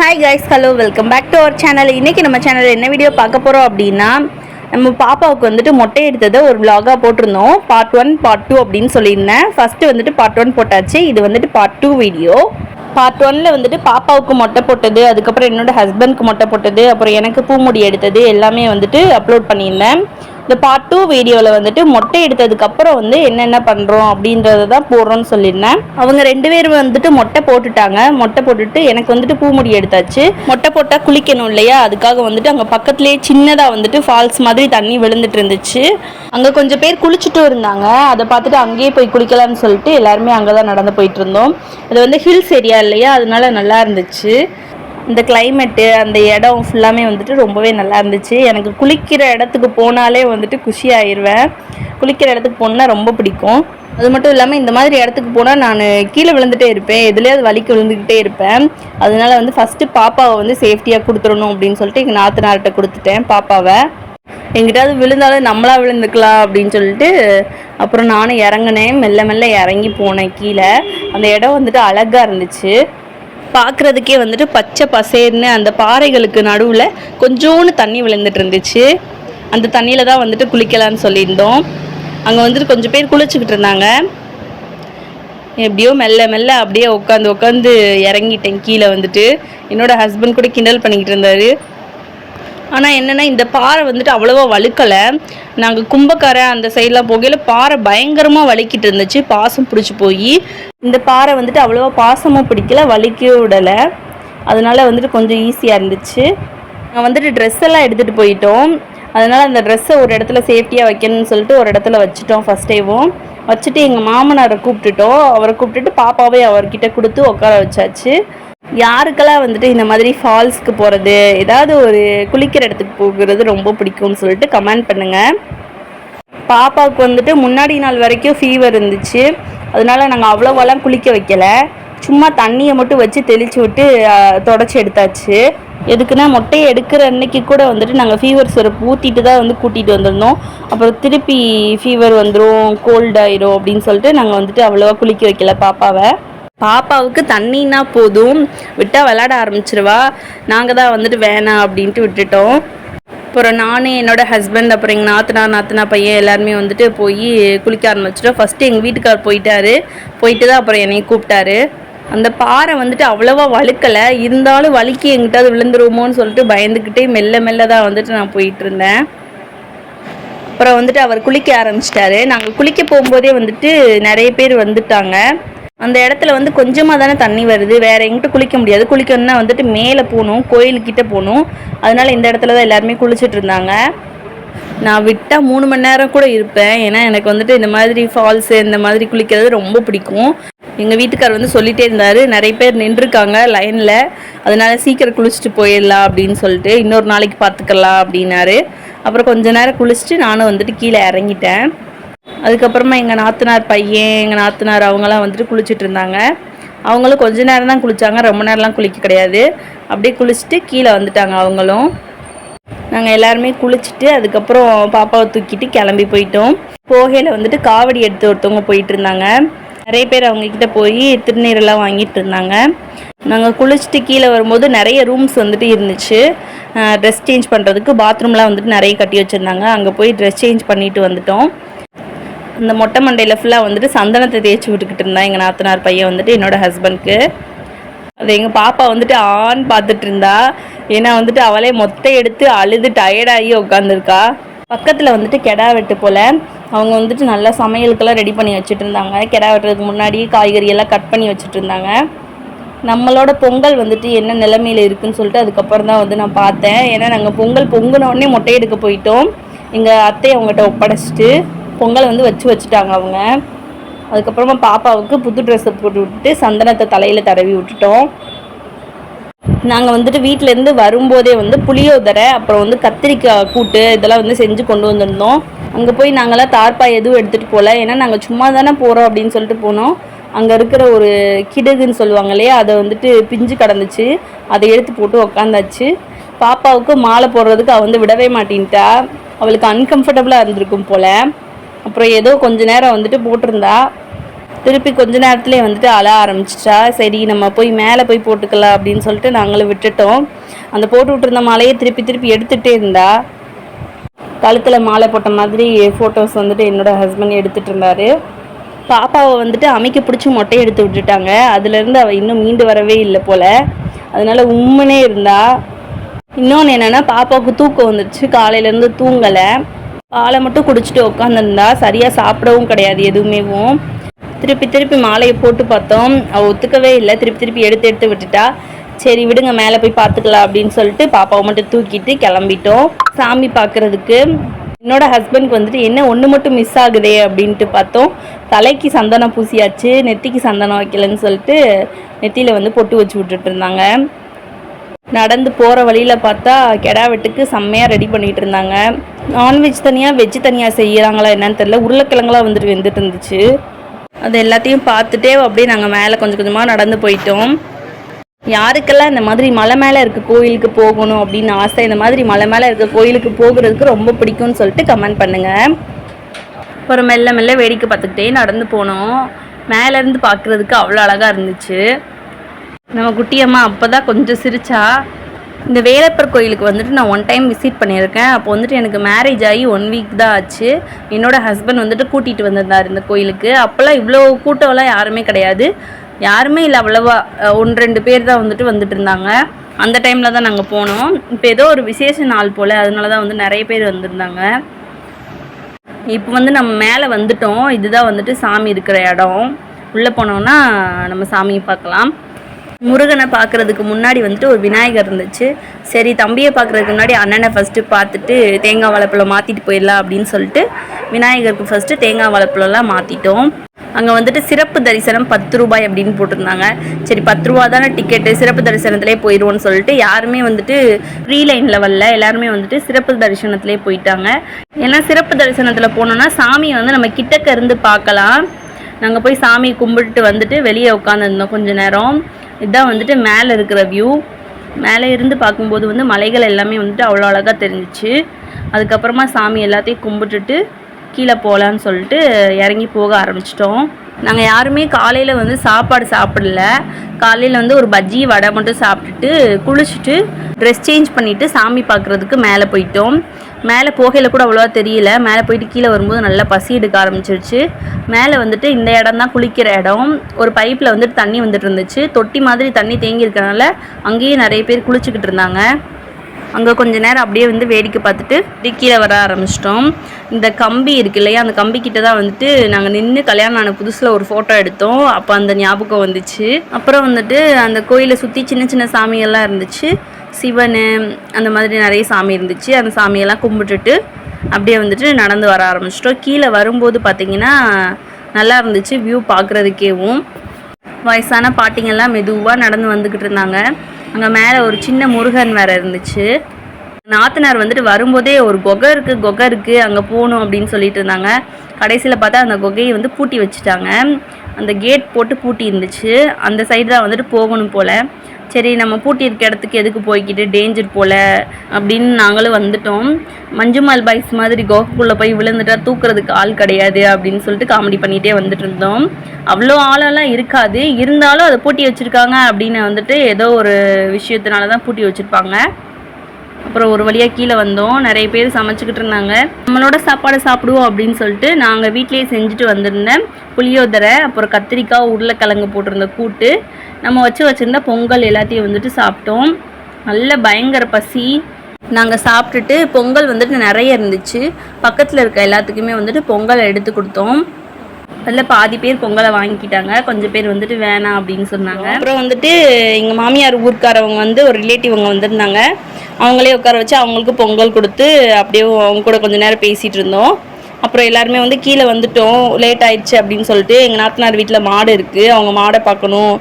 Hi guys hello welcome back to our channel இன்றைக்கி நம்ம சேனலில் என்ன வீடியோ பார்க்க போகிறோம் அப்படின்னா நம்ம பாப்பாவுக்கு வந்துட்டு மொட்டை எடுத்ததை ஒரு விலாகாக போட்டிருந்தோம். பார்ட் ஒன் பார்ட் டூ அப்படின்னு சொல்லியிருந்தேன். ஃபஸ்ட்டு வந்துட்டு பார்ட் ஒன் போட்டாச்சு. இது வந்துட்டு பார்ட் டூ வீடியோ பார்ட் ஒனில் வந்துட்டு பாப்பாவுக்கு மொட்டை போட்டது அதுக்கப்புறம் என்னோட ஹஸ்பண்ட்க்கு மொட்டை போட்டது அப்புறம் எனக்கு பூமுடி எடுத்தது எல்லாமே வந்துட்டு அப்லோட் பண்ணியிருந்தேன். இந்த பார்ட் டூ வீடியோவில் வந்துட்டு மொட்டை எடுத்ததுக்கப்புறம் வந்து என்னென்ன பண்ணுறோம் அப்படின்றத தான் போடுறோம்னு சொல்லியிருந்தேன். அவங்க ரெண்டு பேரும் வந்துட்டு மொட்டை போட்டுட்டாங்க. மொட்டை போட்டுட்டு எனக்கு வந்துட்டு பூமுடி எடுத்தாச்சு. மொட்டை போட்டால் குளிக்கணும் இல்லையா? அதுக்காக வந்துட்டு அங்கே பக்கத்துலேயே சின்னதாக வந்துட்டு ஃபால்ஸ் மாதிரி தண்ணி விழுந்துட்டு இருந்துச்சு. அங்கே கொஞ்சம் பேர் குளிச்சுட்டு இருந்தாங்க. அதை பார்த்துட்டு அங்கேயே போய் குளிக்கலாம்னு சொல்லிட்டு எல்லாருமே அங்கே தான் நடந்து போயிட்டு இருந்தோம். அது வந்து ஹில்ஸ் ஏரியா இல்லையா? அதனால நல்லா இருந்துச்சு. இந்த கிளைமேட்டு அந்த இடம் ஃபுல்லாமே வந்துட்டு ரொம்பவே நல்லா இருந்துச்சு. எனக்கு குளிக்கிற இடத்துக்கு போனாலே வந்துட்டு குஷி ஆயிடுவேன் குளிக்கிற இடத்துக்கு போனால் ரொம்ப பிடிக்கும். அது மட்டும் இல்லாமல் இந்த மாதிரி இடத்துக்கு போனால் நான் கீழே விழுந்துட்டே இருப்பேன். எதுலேயாவது வலிக்கு விழுந்துக்கிட்டே இருப்பேன். அதனால வந்து ஃபஸ்ட்டு பாப்பாவை வந்து சேஃப்டியாக கொடுத்துடணும் அப்படின்னு சொல்லிட்டு எங்கள் நாத்தனார்கிட்ட கொடுத்துட்டேன் பாப்பாவை. எங்கிட்டாவது விழுந்தாலும் நம்மளா விழுந்துக்கலாம் அப்படின்னு சொல்லிட்டு அப்புறம் நானும் இறங்கினேன். மெல்ல மெல்ல இறங்கி போனேன் கீழே. அந்த இடம் வந்துட்டு அழகாக இருந்துச்சு. பார்க்குறதுக்கே வந்துட்டு பச்சை பசேர்னு அந்த பாறைகளுக்கு நடுவில் கொஞ்சோண்டு தண்ணி விழுந்துட்டு இருந்துச்சு அந்த தண்ணியில் தான் வந்துட்டு குளிக்கலான்னு சொல்லியிருந்தோம். அங்கே வந்துட்டு கொஞ்சம் பேர் குளிச்சுக்கிட்டு இருந்தாங்க. எப்படியோ மெல்ல மெல்ல அப்படியே உட்காந்து உட்காந்து இறங்கிட்டேன் கீழே வந்துட்டு. என்னோட ஹஸ்பண்ட் கூட கிண்டல் பண்ணிக்கிட்டு இருந்தார். ஆனால் என்னென்னா இந்த பாறை வந்துட்டு அவ்வளோவா வழுக்கலை. நாங்கள் கும்பக்கரை அந்த சைட்லாம் போகையில் பாறை பயங்கரமாக வலிக்கிட்டு இருந்துச்சு. பாசம் பிடிச்சி போய். இந்த பாறை வந்துட்டு அவ்வளோவா பாசமும் பிடிக்கல வலிக்க விடலை. அதனால் வந்துட்டு கொஞ்சம் ஈஸியாக இருந்துச்சு. நாங்கள் வந்துட்டு ட்ரெஸ் எல்லாம் எடுத்துகிட்டு போயிட்டோம். அதனால் அந்த ட்ரெஸ்ஸை ஒரு இடத்துல சேஃப்டியாக வைக்கணும்னு சொல்லிட்டு ஒரு இடத்துல வச்சுட்டோம் ஃபஸ்ட் டேவும் வச்சுட்டு எங்கள் மாமனாரை கூப்பிட்டுட்டோம். அவரை கூப்பிட்டுட்டு பாப்பாவே அவர்கிட்ட கொடுத்து உட்கார வச்சாச்சு. யாருக்கெல்லாம் வந்துட்டு இந்த மாதிரி ஃபால்ஸ்க்கு போகிறது ஏதாவது ஒரு குளிக்கிற இடத்துக்கு போகிறது ரொம்ப பிடிக்கும்னு சொல்லிட்டு கமெண்ட் பண்ணுங்கள் பாப்பாவுக்கு வந்துட்டு முன்னாடி நாள் வரைக்கும் ஃபீவர் இருந்துச்சு. அதனால நாங்கள் அவ்வளோவெல்லாம் குளிக்க வைக்கல. சும்மா தண்ணியை மட்டும் வச்சு தெளித்து விட்டு தொடச்சி எடுத்தாச்சு. எதுக்குன்னா மொட்டையை எடுக்கிற அன்னைக்கு கூட வந்துட்டு நாங்கள் ஃபீவர் சிரப் ஊற்றிட்டு தான் வந்து கூட்டிகிட்டு வந்திருந்தோம். அப்புறம் திருப்பி ஃபீவர் வந்துடும் கோல்டாயிரும் அப்படின்னு சொல்லிட்டு நாங்கள் வந்துட்டு அவ்வளோவா குளிக்க வைக்கல பாப்பாவை. பாப்பாவுக்கு தண்ணின்னா போதும். விட்டால் விளாட ஆரம்பிச்சிருவா. நாங்கள் தான் வந்துட்டு வேணாம் அப்படின்ட்டு விட்டுட்டோம். அப்புறம் நான் என்னோட ஹஸ்பண்ட் அப்புறம் எங்கள் நாத்தனா நாத்தனா பையன் எல்லாருமே வந்துட்டு போய் குளிக்க ஆரம்பிச்சிட்டோம். ஃபஸ்ட்டு எங்கள் வீட்டுக்கார் போயிட்டாரு. போயிட்டு தான் அப்புறம் என்னையை கூப்பிட்டாரு. அந்த பாறை வந்துட்டு அவ்வளோவா வழுக்கலை. இருந்தாலும் வலிக்கு எங்கிட்டாவது விழுந்துருவோமோன்னு சொல்லிட்டு பயந்துக்கிட்டே மெல்ல மெல்ல தான் வந்துட்டு நான் போயிட்டு இருந்தேன். அப்புறம் வந்துட்டு அவர் குளிக்க ஆரம்பிச்சிட்டாரு. நாங்கள் குளிக்க போகும்போதே வந்துட்டு நிறைய பேர் வந்துட்டாங்க. அந்த இடத்துல வந்து கொஞ்சமாக தானே தண்ணி வருது வேறு எங்கிட்ட குளிக்க முடியாது. குளிக்கணும்னா வந்துட்டு மேலே போகணும் கோயிலுக்கிட்ட போகணும். அதனால் இந்த இடத்துல தான் எல்லாருமே குளிச்சுட்டு இருந்தாங்க. நான் விட்டால் மூணு மணி நேரம் கூட இருப்பேன். ஏன்னா எனக்கு வந்துட்டு இந்த மாதிரி ஃபால்ஸு இந்த மாதிரி குளிக்கிறது ரொம்ப பிடிக்கும். எங்கள் வீட்டுக்கார் வந்து சொல்லிகிட்டே இருந்தார். நிறைய பேர் நின்றுருக்காங்க லைனில் அதனால சீக்கிரம் குளிச்சுட்டு போயிடலாம் அப்படின்னு சொல்லிட்டு இன்னொரு நாளைக்கு பார்த்துக்கலாம் அப்படின்னாரு. அப்புறம் கொஞ்ச நேரம் குளிச்சுட்டு நானும் வந்துட்டு கீழே இறங்கிட்டேன். அதுக்கப்புறமா எங்கள் நாத்தனார் பையன் எங்கள் நாத்தனார் அவங்களாம் வந்துட்டு குளிச்சுட்டு இருந்தாங்க. அவங்களும் கொஞ்ச நேரம் தான் குளித்தாங்க ரொம்ப நேரம்லாம் குளிக்க கிடையாது. அப்படியே குளிச்சுட்டு கீழே வந்துட்டாங்க அவங்களும். நாங்கள் எல்லாருமே குளிச்சுட்டு அதுக்கப்புறம் பாப்பாவை தூக்கிட்டு கிளம்பி போயிட்டோம். போகையில் வந்துட்டு காவடி எடுத்து ஒருத்தவங்க போயிட்டு இருந்தாங்க. நிறைய பேர் அவங்கக்கிட்ட போய் திருநீரெல்லாம் வாங்கிட்டு இருந்தாங்க. நாங்கள் குளிச்சுட்டு கீழே வரும்போது நிறைய ரூம்ஸ் வந்துட்டு இருந்துச்சு. ட்ரெஸ் சேஞ்ச் பண்ணுறதுக்கு பாத்ரூம்லாம் வந்துட்டு நிறைய கட்டி வச்சுருந்தாங்க. அங்கே போய் ட்ரெஸ் சேஞ்ச் பண்ணிட்டு வந்துட்டோம். இந்த மொட்டை மண்டையில் ஃபுல்லாக வந்துட்டு சந்தனத்தை தேய்ச்சி விட்டுக்கிட்டு இருந்தா எங்கள் நாத்தனார் பையன் வந்துட்டு என்னோட ஹஸ்பண்ட்க்கு அது எங்கள் பாப்பா வந்துட்டு ஆண் பார்த்துட்டு இருந்தா. ஏன்னா வந்துட்டு அவளே மொத்த எடுத்து அழுது டயர்டாகி உட்காந்துருக்கா பக்கத்தில் வந்துட்டு கெடா வெட்டு போல். அவங்க வந்துட்டு நல்லா சமையலுக்கெல்லாம் ரெடி பண்ணி வச்சுட்டு இருந்தாங்க. கெடா வெட்டுறதுக்கு முன்னாடி காய்கறி எல்லாம் கட் பண்ணி வச்சுட்டு இருந்தாங்க. நம்மளோட பொங்கல் வந்துட்டு என்ன நிலைமையில் இருக்குன்னு சொல்லிட்டு அதுக்கப்புறம் தான் வந்து நான் பார்த்தேன். ஏன்னா நாங்கள் பொங்கல் பொங்குன உடனே மொட்டை எடுக்க போயிட்டோம். எங்கள் அத்தை அவங்ககிட்ட ஒப்படைச்சிட்டு பொங்கல் வந்து வச்சு வச்சுட்டாங்க அவங்க. அதுக்கப்புறமா பாப்பாவுக்கு புது ட்ரெஸ்ஸை போட்டு விட்டுட்டு சந்தனத்தை தலையில் தடவி விட்டுட்டோம். நாங்கள் வந்துட்டு வீட்டிலேருந்து வரும்போதே வந்து புளியோதரை அப்புறம் வந்து கத்திரிக்காய் கூட்டு இதெல்லாம் வந்து செஞ்சு கொண்டு வந்திருந்தோம். அங்கே போய் நாங்களாம் தார்ப்பாய் எதுவும் எடுத்துகிட்டு போகல ஏன்னா நாங்கள் சும்மா தானே போகிறோம் அப்படின்னு சொல்லிட்டு போனோம். அங்கே இருக்கிற ஒரு கிடுகுன்னு சொல்லுவாங்க இல்லையா அதை வந்துட்டு பிஞ்சு கடந்துச்சு. அதை எடுத்து போட்டு உக்காந்தாச்சு. பாப்பாவுக்கு மாலை போடுறதுக்கு அவள் வந்து விடவே மாட்டேன்ட்டா. அவளுக்கு அன்கம்ஃபர்டபுளாக இருந்திருக்கும் போல். அப்புறம் ஏதோ கொஞ்ச நேரம் வந்துட்டு போட்டிருந்தா திருப்பி கொஞ்ச நேரத்துலேயே வந்துட்டு அழ ஆரம்பிச்சிட்டா. சரி நம்ம போய் மேலே போய் போட்டுக்கலாம் அப்படின்னு சொல்லிட்டு நாங்களும் விட்டுட்டோம். அந்த போட்டு விட்டுருந்த மாலையே திருப்பி திருப்பி எடுத்துகிட்டே இருந்தா கழுத்தில் மாலை போட்ட மாதிரி ஃபோட்டோஸ் வந்துட்டு என்னோட ஹஸ்பண்ட் எடுத்துகிட்டு இருந்தார். பாப்பாவை வந்துட்டு அமைக்க பிடிச்சி மொட்டை எடுத்து விட்டுட்டாங்க. அதுலேருந்து அவள் இன்னும் மீண்டு வரவே இல்லை போல். அதனால் உம்முனே இருந்தா இன்னொன்று என்னென்னா பாப்பாவுக்கு தூக்கம் வந்துடுச்சு காலையிலேருந்து தூங்கலை. பாலை மட்டும் குடிச்சிட்டு உட்காந்துருந்தா சரியாக சாப்பிடவும் கிடையாது எதுவுமேவும் திருப்பி திருப்பி மாலையை போட்டு பார்த்தோம். அவள் ஒத்துக்கவே இல்லை. திருப்பி திருப்பி எடுத்து எடுத்து விட்டுட்டா. சரி விடுங்க மேலே போய் பார்த்துக்கலாம் அப்படின்னு சொல்லிட்டு பாப்பாவை மட்டும் தூக்கிட்டு கிளம்பிட்டோம். சாமி பார்க்குறதுக்கு என்னோட ஹஸ்பண்ட்க்கு வந்துட்டு என்ன ஒன்று மட்டும் மிஸ் ஆகுதே அப்படின்ட்டு பார்த்தோம். தலைக்கு சந்தனம் பூசியாச்சு நெத்திக்கு சந்தனம் வைக்கலன்னு சொல்லிட்டு நெத்தியில் வந்து பொட்டு வச்சு விட்டுட்டு இருந்தாங்க. நடந்து போகிற வழியில் பார்த்தா கெடா வெட்டுக்கு செம்மையாக ரெடி பண்ணிகிட்டு இருந்தாங்க. நான்வெஜ் தனியாக வெஜ் தனியாக செய்கிறாங்களா என்னன்னு தெரியல. உருளைக்கிழங்குலாம் வந்துட்டு வெந்துட்டு இருந்துச்சு. அது எல்லாத்தையும் பார்த்துட்டே அப்படியே நாங்கள் மேலே கொஞ்சம் கொஞ்சமாக நடந்து போயிட்டோம். யாருக்கெல்லாம் இந்த மாதிரி மலை மேலே இருக்க கோயிலுக்கு போகணும் அப்படின்னு ஆசை இந்த மாதிரி மலை மேலே இருக்க கோயிலுக்கு போகிறதுக்கு ரொம்ப பிடிக்கும்னு சொல்லிட்டு கமெண்ட் பண்ணுங்கள் அப்புறம் மெல்ல மெல்ல வேடிக்கை பார்த்துக்கிட்டே நடந்து போனோம். மேலேருந்து பார்க்குறதுக்கு அவ்வளோ அழகாக இருந்துச்சு. நம்ம குட்டியம்மா அப்போ தான் கொஞ்சம் சிரிச்சா இந்த வேலப்பர் கோயிலுக்கு வந்துட்டு நான் ஒன் டைம் விசிட் பண்ணியிருக்கேன். அப்போ வந்துட்டு எனக்கு மேரேஜ் ஆகி ஒன் வீக் தான் ஆச்சு. என்னோட ஹஸ்பண்ட் வந்துட்டு கூட்டிகிட்டு வந்திருந்தார் இந்த கோயிலுக்கு. அப்போல்லாம் இவ்வளோ கூட்டம்லாம் யாருமே கிடையாது. யாருமே இல்லை அவ்வளோவா ஒன்று ரெண்டு பேர் தான் வந்துட்டு வந்துட்டு இருந்தாங்க. அந்த டைமில் தான் நாங்கள் போனோம். இப்போ ஏதோ ஒரு விசேஷ நாள் போல் அதனால தான் வந்து நிறைய பேர் வந்திருந்தாங்க. இப்போ வந்து நம்ம மேலே வந்துட்டோம். இதுதான் வந்துட்டு சாமி இருக்கிற இடம். உள்ளே போனோன்னா நம்ம சாமியை பார்க்கலாம். முருகனை பார்க்குறதுக்கு முன்னாடி வந்துட்டு ஒரு விநாயகர் இருந்துச்சு. சரி தம்பியை பார்க்குறதுக்கு முன்னாடி அண்ணனை ஃபஸ்ட்டு பார்த்துட்டு தேங்காய் வாழைப்பழம் மாற்றிட்டு போயிடலாம் அப்படின்னு சொல்லிட்டு விநாயகருக்கு ஃபஸ்ட்டு தேங்காய் வாழைப்பழம்லாம் மாற்றிட்டோம் அங்கே வந்துட்டு சிறப்பு தரிசனம் பத்து ரூபாய் அப்படின்னு போட்டிருந்தாங்க. சரி பத்து ரூபா தானே டிக்கெட்டு சிறப்பு தரிசனத்திலே போயிடுவோம்னு சொல்லிட்டு யாருமே வந்துட்டு ஃப்ரீ லைனில் வரல. எல்லாருமே வந்துட்டு சிறப்பு தரிசனத்திலே போயிட்டாங்க. ஏன்னா சிறப்பு தரிசனத்தில் போனோம்னா சாமியை வந்து நம்ம கிட்டக்க இருந்து பார்க்கலாம். நாங்கள் போய் சாமி கும்பிட்டு வந்துட்டு வெளியே உட்காந்துருந்தோம் கொஞ்சம் நேரம். இதுதான் வந்துட்டு மேலே இருக்கிற வியூ மேலே இருந்து பார்க்கும்போது வந்து மலைகள் எல்லாமே வந்துட்டு அவ்வளோ அழகாக தெரிஞ்சிச்சு. அதுக்கப்புறமா சாமி எல்லாத்தையும் கும்பிட்டுட்டு கீழே போகலான்னு சொல்லிட்டு இறங்கி போக ஆரம்பிச்சிட்டோம். நாங்கள் யாருமே காலையில் வந்து சாப்பாடு சாப்பிடல. காலையில் வந்து ஒரு பஜ்ஜி வடை மட்டும் சாப்பிட்டுட்டு குளிச்சுட்டு ட்ரெஸ் சேஞ்ச் பண்ணிவிட்டு சாமி பார்க்குறதுக்கு மேலே போயிட்டோம். மேலே போகையில் கூட அவ்வளோவா தெரியல. மேலே போயிட்டு கீழே வரும்போது நல்லா பசி எடுக்க ஆரம்பிச்சிருச்சு. மேலே வந்துட்டு இந்த இடம் தான் குளிக்கிற இடம். ஒரு பைப்பில் வந்துட்டு தண்ணி வந்துட்டு இருந்துச்சு. தொட்டி மாதிரி தண்ணி தேங்கி இருக்கிறனால அங்கேயே நிறைய பேர் குளிச்சுக்கிட்டு இருந்தாங்க. அங்கே கொஞ்ச நேரம் அப்படியே வந்து வேடிக்கை பார்த்துட்டு கீழே வர ஆரம்பிச்சிட்டோம். இந்த கம்பி இருக்கு இல்லையா? அந்த கம்பி கிட்ட தான் வந்துட்டு நாங்கள் நின்று கல்யாணம் ஆன புதுசில் ஒரு ஃபோட்டோ எடுத்தோம். அப்போ அந்த ஞாபகம் வந்துச்சு. அப்புறம் வந்துட்டு அந்த கோயிலை சுற்றி சின்ன சின்ன சாமியெல்லாம் இருந்துச்சு. சிவன் அந்த மாதிரி நிறைய சாமி இருந்துச்சு. அந்த சாமியெல்லாம் கும்பிட்டுட்டு அப்படியே வந்துட்டு நடந்து வர ஆரம்பிச்சிட்டோம். கீழே வரும்போது பார்த்தீங்கன்னா நல்லா இருந்துச்சு வியூ பார்க்குறதுக்கேவும். வயசான பாட்டிங்கெல்லாம் மெதுவாக நடந்து வந்துக்கிட்டு இருந்தாங்க. அங்கே மேலே ஒரு சின்ன முருகன் வேற இருந்துச்சு. நாத்தனார் வந்துட்டு வரும்போதே ஒரு கொகை இருக்குது கொகை இருக்குது அங்கே போகணும் அப்படின்னு சொல்லிட்டு இருந்தாங்க. கடைசியில் பார்த்தா அந்த கொகையை வந்து பூட்டி வச்சுட்டாங்க. அந்த கேட் போட்டு பூட்டி இருந்துச்சு. அந்த சைடு தான் வந்துட்டு போகணும் போல். சரி நம்ம பூட்டி இருக்க இடத்துக்கு எதுக்கு போய்க்கிட்டு டேஞ்சர் போல் அப்படின்னு நாங்களும் வந்துட்டோம். மஞ்சுமால் பாய்ஸ் மாதிரி கோகுக்குள்ளே போய் விழுந்துட்டா தூக்குறதுக்கு ஆள் கிடையாது அப்படின்னு சொல்லிட்டு காமெடி பண்ணிகிட்டே வந்துட்டு இருந்தோம். அவ்வளோ ஆளெல்லாம் இருக்காது. இருந்தாலும் அதை பூட்டி வச்சுருக்காங்க அப்படின்னு வந்துட்டு ஏதோ ஒரு விஷயத்தினால தான் பூட்டி வச்சுருப்பாங்க. அப்புறம் ஒரு வழியாக கீழே வந்தோம். நிறைய பேர் சமைச்சிக்கிட்டு இருந்தாங்க. நம்மளோட சாப்பாடு சாப்பிடுவோம் அப்படின்னு சொல்லிட்டு நாங்கள் வீட்டிலேயே செஞ்சுட்டு வந்திருந்தேன். புளியோதரை அப்புறம் கத்திரிக்காய் உருளைக்கிழங்கு போட்டிருந்த கூட்டு. நம்ம வச்சு வச்சுருந்த பொங்கல் எல்லாத்தையும் வந்துட்டு சாப்பிட்டோம். நல்ல பயங்கர பசி. நாங்கள் சாப்பிட்டுட்டு பொங்கல் வந்துட்டு நிறைய இருந்துச்சு. பக்கத்தில் இருக்க எல்லாத்துக்குமே வந்துட்டு பொங்கல் எடுத்து கொடுத்தோம். அதில் பாதி பேர் பொங்கலை வாங்கிக்கிட்டாங்க. கொஞ்சம் பேர் வந்துட்டு வேணாம் அப்படின்னு சொன்னாங்க. அப்புறம் வந்துட்டு எங்கள் மாமியார் ஊர்க்காரவங்க வந்து ஒரு ரிலேட்டிவ் அவங்க வந்திருந்தாங்க. அவங்களே உட்கார வச்சு அவங்களுக்கு பொங்கல் கொடுத்து அப்படியே அவங்க கூட கொஞ்சம் நேரம் பேசிகிட்டு இருந்தோம். அப்புறம் எல்லாருமே வந்து கீழே வந்துட்டோம். லேட் ஆயிடுச்சு அப்படின்னு சொல்லிட்டு எங்கள் நாத்தனார் வீட்டில் மாடு இருக்குது அவங்க மாடை பார்க்கணும்.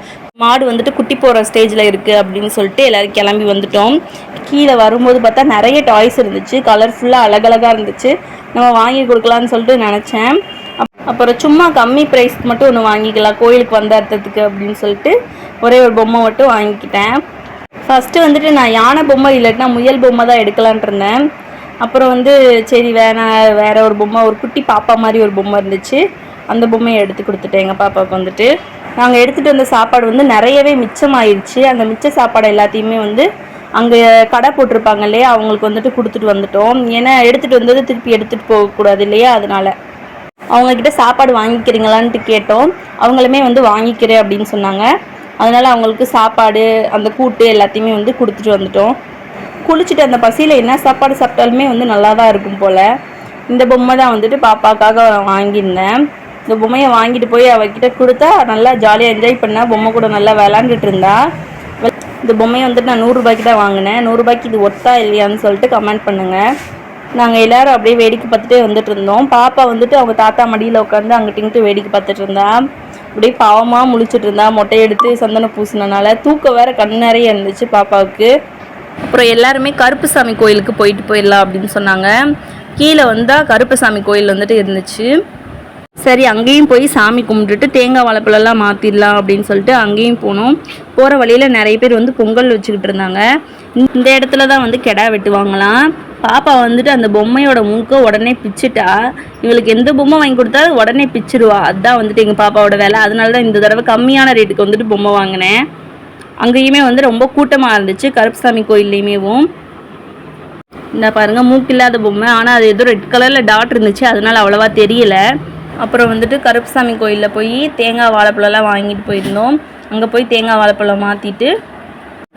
மாடு வந்துட்டு குட்டி போகிற ஸ்டேஜில் இருக்குது அப்படின்னு சொல்லிட்டு எல்லோரும் கிளம்பி வந்துட்டோம். கீழே வரும்போது பார்த்தா நிறைய டாய்ஸ் இருந்துச்சு. கலர்ஃபுல்லாக அழகழகாக இருந்துச்சு. நம்ம வாங்கி கொடுக்கலான்னு சொல்லிட்டு நினச்சேன். அப்புறம் சும்மா கம்மி ப்ரைஸ்க்கு மட்டும் ஒன்று வாங்கிக்கலாம். கோயிலுக்கு வந்த அர்த்தத்துக்கு அப்படின்னு சொல்லிட்டு ஒரே ஒரு பொம்மை மட்டும் வாங்கிக்கிட்டேன். ஃபஸ்ட்டு வந்துட்டு நான் யானை பொம்மை இல்லாட்டினா முயல் பொம்மை தான் எடுக்கலான்ட்டு இருந்தேன். அப்புறம் வந்து சரி வேணாம் வேற ஒரு பொம்மை ஒரு குட்டி பாப்பா மாதிரி ஒரு பொம்மை இருந்துச்சு. அந்த பொம்மையை எடுத்து கொடுத்துட்டேன் எங்கள் பாப்பாவுக்கு வந்துட்டு. நாங்கள் எடுத்துகிட்டு வந்த சாப்பாடு வந்து நிறையவே மிச்சமாயிருச்சு. அந்த மிச்ச சாப்பாடு எல்லாத்தையுமே வந்து அங்கே கடை போட்டிருப்பாங்க இல்லையா அவங்களுக்கு வந்துட்டு கொடுத்துட்டு வந்துட்டோம். ஏன்னா எடுத்துகிட்டு வந்தது திருப்பி எடுத்துகிட்டு போகக்கூடாது இல்லையா அதனால. அவங்கக்கிட்ட சாப்பாடு வாங்கிக்கிறீங்களான்ட்டு கேட்டோம். அவங்களுமே வந்து வாங்கிக்கிறேன் அப்படின்னு சொன்னாங்க. அதனால அவங்களுக்கு சாப்பாடு அந்த கூட்டு எல்லாத்தையுமே வந்து கொடுத்துட்டு வந்துட்டோம். குளிச்சுட்டு அந்த பசியில் என்ன சாப்பாடு சாப்பிட்டாலுமே வந்து நல்லா தான் இருக்கும் போல். இந்த பொம்மை தான் வந்துட்டு பாப்பாக்காக வாங்கியிருந்தேன். இந்த பொம்மையை வாங்கிட்டு போய் அவகிட்ட கொடுத்தா நல்லா ஜாலியாக என்ஜாய் பண்ணா. பொம்மை கூட நல்லா விளாண்டுட்டு இருந்தா. இந்த பொம்மையை வந்துட்டு நான் நூறுரூபாய்க்கு தான் வாங்கினேன். நூறுரூபாய்க்கு இது ஒத்தா இல்லையான்னு சொல்லிட்டு கமெண்ட் பண்ணுங்கள் நாங்கள் எல்லாரும் அப்படியே வேடிக்கை பார்த்துட்டே வந்துட்டு இருந்தோம். பாப்பா வந்துட்டு அவங்க தாத்தா மடியில் உட்காந்து அங்கிட்டிங்கிட்டு வேடிக்கை பார்த்துட்டு இருந்தா. அப்படியே பாவமாக முழிச்சிட்டு இருந்தா மொட்டை எடுத்து சந்தனம் பூசினனால தூக்கம் வேற கண் நிறைய இருந்துச்சு பாப்பாவுக்கு. அப்புறம் எல்லாருமே கருப்புசாமி கோயிலுக்கு போயிட்டு போயிடலாம் அப்படின்னு சொன்னாங்க. கீழே வந்தால் கருப்புசாமி கோயில் வந்துட்டு இருந்துச்சு. சரி அங்கேயும் போய் சாமி கும்பிட்டுட்டு தேங்காய் வாழைப்பழம்லாம் மாற்றிடலாம் அப்படின்னு சொல்லிட்டு அங்கேயும் போனோம். போகிற வழியில் நிறைய பேர் வந்து பொங்கல் வச்சுக்கிட்டு இருந்தாங்க. இந்த- இந்த இடத்துல தான் வந்து கெடா வெட்டுவாங்களாம். பாப்பா வந்துட்டு அந்த பொம்மையோட மூக்கை உடனே பிச்சுட்டா இவளுக்கு எந்த பொம்மை வாங்கி கொடுத்தாலும் உடனே பிச்சிருவா. அதுதான் வந்துட்டு எங்கள் பாப்பாவோட வேலை. அதனால தான் இந்த தடவை கம்மியான ரேட்டுக்கு வந்துட்டு பொம்மை வாங்கினேன். அங்கேயுமே வந்து ரொம்ப கூட்டமாக இருந்துச்சு. கருப்புசாமி கோயில்லையுமேவும். இந்த பாருங்க மூக்கு இல்லாத பொம்மை. ஆனால் அது ஏதோ ரெட் கலரில் டாட் இருந்துச்சு. அதனால அவ்வளோவா தெரியல. அப்புறம் வந்துட்டு கருப்புசாமி கோயிலில் போய் தேங்காய் வாழைப்பழம்லாம் வாங்கிட்டு போயிருந்தோம். அங்கே போய் தேங்காய் வாழைப்பழம் மாற்றிட்டு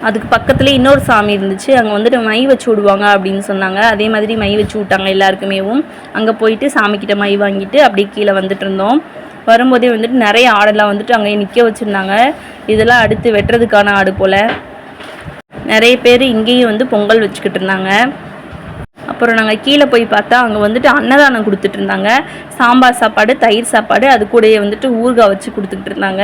அதுக்கு பக்கத்துல இன்னொரு சாமி இருந்துச்சு. அங்கே வந்துட்டு மை வச்சு விடுவாங்க அப்படின்னு சொன்னாங்க. அதே மாதிரி மை வச்சு விட்டாங்க எல்லாருக்குமேவும். அங்கே போயிட்டு சாமிக்கிட்ட மை வாங்கிட்டு அப்படியே கீழே வந்துட்டு இருந்தோம். வரும்போதே வந்துட்டு நிறைய ஆடெல்லாம் வந்துட்டு அங்கேயே நிற்க வச்சுருந்தாங்க. இதெல்லாம் அடுத்து வெட்டுறதுக்கான ஆடு போல். நிறைய பேர் இங்கேயும் வந்து பொங்கல் வச்சுக்கிட்டு இருந்தாங்க. அப்புறம் நாங்கள் கீழே போய் பார்த்தா அங்கே வந்துட்டு அன்னதானம் கொடுத்துட்டு இருந்தாங்க சாம்பார் சாப்பாடு தயிர் சாப்பாடு அது கூடயே வந்துட்டு ஊறுகாய் வச்சு கொடுத்துக்கிட்டு இருந்தாங்க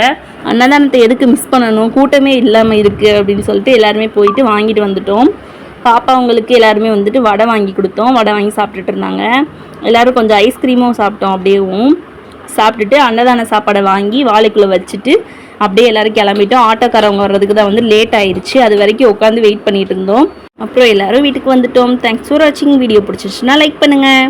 அன்னதானத்தை எதுக்கு மிஸ் பண்ணணும்? கூட்டமே இல்லாமல் இருக்குது அப்படின்னு சொல்லிட்டு எல்லாருமே போயிட்டு வாங்கிட்டு வந்துட்டோம். பாப்பா அவங்களுக்கு எல்லாருமே வந்துட்டு வடை வாங்கி கொடுத்தோம். வடை வாங்கி சாப்பிட்டுட்டு இருந்தாங்க எல்லோரும் கொஞ்சம் ஐஸ்கிரீமும் சாப்பிட்டோம் அப்படியேவும். சாப்பிட்டுட்டு அன்னதான சாப்பாடை வாங்கி வாழைக்குள்ளே வச்சுட்டு அப்படியே எல்லாரும் கிளம்பிட்டோம். ஆட்டோக்காரவங்க வர்றதுக்கு தான் வந்து லேட் ஆயிடுச்சு அது வரைக்கும் உட்காந்து வெயிட் பண்ணிட்டு இருந்தோம். அப்புறம் எல்லாரும் வீட்டுக்கு வந்துட்டோம். தேங்க்ஸ் ஃபார் வாட்சிங் வீடியோ பிடிச்சிருச்சுன்னா லைக் பண்ணுங்கள்